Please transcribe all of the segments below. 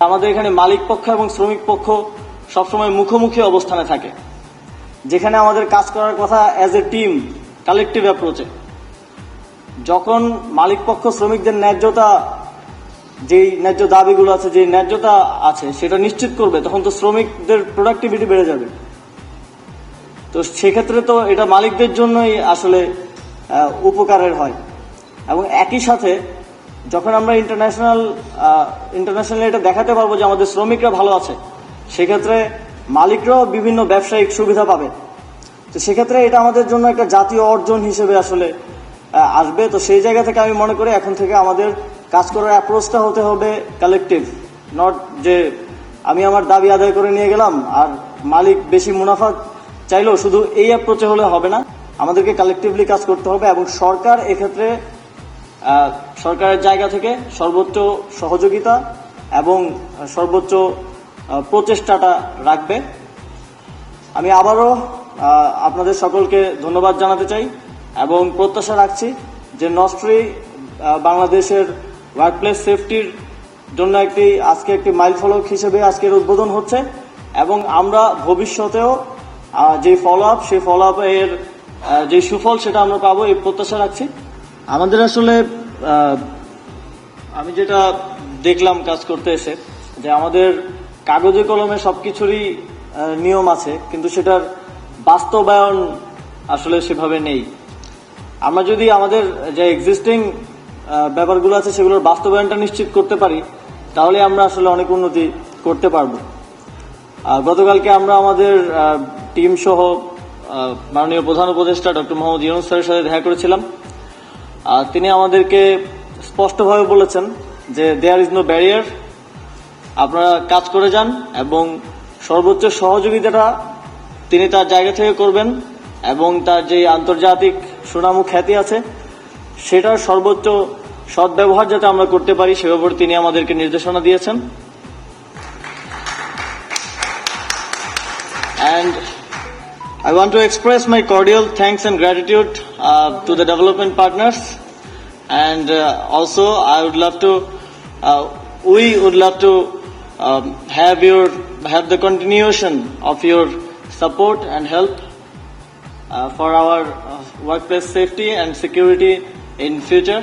আমাদের এখানে মালিক পক্ষ এবং শ্রমিক পক্ষ সবসময় মুখোমুখি অবস্থানে থাকে। যেখানে আমাদের কাজ করার কথা অ্যাজ এ টিম কালেকটিভ অ্যাপ্রোচে যখন মালিক পক্ষ শ্রমিকদের ন্যায্যতা, যেই ন্যায্য দাবিগুলো আছে যে ন্যায্যতা আছে, সেটা নিশ্চিত করবে, তখন তো শ্রমিকদের প্রোডাক্টিভিটি বেড়ে যাবে। তো সেক্ষেত্রে তো এটা মালিকদের জন্যই আসলে উপকারের হয়। এবং একই সাথে যখন আমরা ইন্টারন্যাশনাল ইন্টারন্যাশনালি এটা দেখাতে পারব যে আমাদের শ্রমিকরা ভালো আছে, সেক্ষেত্রে মালিকরাও বিভিন্ন ব্যবসায়িক সুবিধা পাবে। তো সেক্ষেত্রে এটা আমাদের জন্য একটা জাতীয় অর্জন হিসেবে আসলে আসবে। তো সেই জায়গা থেকে আমি মনে করি এখন থেকে আমাদের কাজ করার অ্যাপ্রোচটা হতে হবে কালেকটিভ নট যে আমি আমার দাবি আদায় করে নিয়ে গেলাম আর মালিক বেশি মুনাফা চাইলেও শুধু এই অ্যাপ্রোচে হলে হবে না। আমাদেরকে কালেকটিভলি কাজ করতে হবে এবং সরকার এক্ষেত্রে সরকারের জায়গা থেকে সর্বোচ্চ সহযোগিতা এবং সর্বোচ্চ প্রচেষ্টাটা রাখবে। আমি আবারও আপনাদের সকলকে ধন্যবাদ জানাতে চাই এবং প্রত্যাশা রাখছি যে নস্ট্রি বাংলাদেশের ওয়ার্কপ্লেস সেফটির জন্য একটি আজকে একটি মাইল ফলক হিসেবে আজকের উদ্বোধন হচ্ছে এবং আমরা ভবিষ্যতেও যে ফলো আপ সেই ফলো আপ এর আহ, যে সুফল সেটা আমরা পাবো এই প্রত্যাশা রাখছি। আমাদের আসলে আমি যেটা দেখলাম কাজ করতে এসে যে আমাদের কাগজে কলমে সব কিছুরই নিয়ম আছে, কিন্তু সেটার বাস্তবায়ন আসলে সেভাবে নেই। আমরা যদি আমাদের যে এক্সিস্টিং ব্যাপারগুলো আছে সেগুলোর বাস্তবায়নটা নিশ্চিত করতে পারি, তাহলে আমরা আসলে অনেক উন্নতি করতে পারব। গতকালকে আমরা আমাদের টিম সহ মাননীয় প্রধান উপদেষ্টা ডক্টর মোহাম্মদ ইউনুস স্যারের সাথে দেখা করেছিলাম। আহ, তিনি আমাদেরকে স্পষ্টভাবে বলেছেন যে দেয়ার ইজ নো ব্যারিয়ার আপনারা কাজ করে যান এবং সর্বোচ্চ সহযোগিতাটা তিনি তার জায়গা থেকে করবেন এবং তার যে আন্তর্জাতিক সুনাম খ্যাতি আছে সেটার সর্বোচ্চ সদ্ব্যবহার যাতে আমরা করতে পারি সে ব্যাপারে তিনি আমাদেরকে নির্দেশনা দিয়েছেন I want to express my cordial thanks and gratitude uh, to the development partners. And uh, also, I would love to, uh, we would love to um, have your, have the continuation of your support and help uh, for our uh, workplace safety and security in future.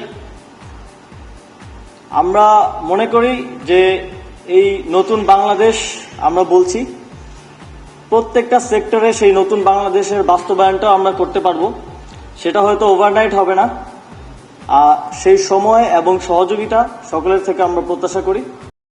আমরা মনে করি যে এই নতুন বাংলাদেশ আমরা বলছি প্রত্যেকটা সেক্টরে সেই নতুন বাংলাদেশের বাস্তবায়নটা আমরা করতে পারব সেটা হয়তো ওভারনাইট হবে না সেই সময় এবং সহযোগিতা সকলের থেকে আমরা প্রত্যাশা করি।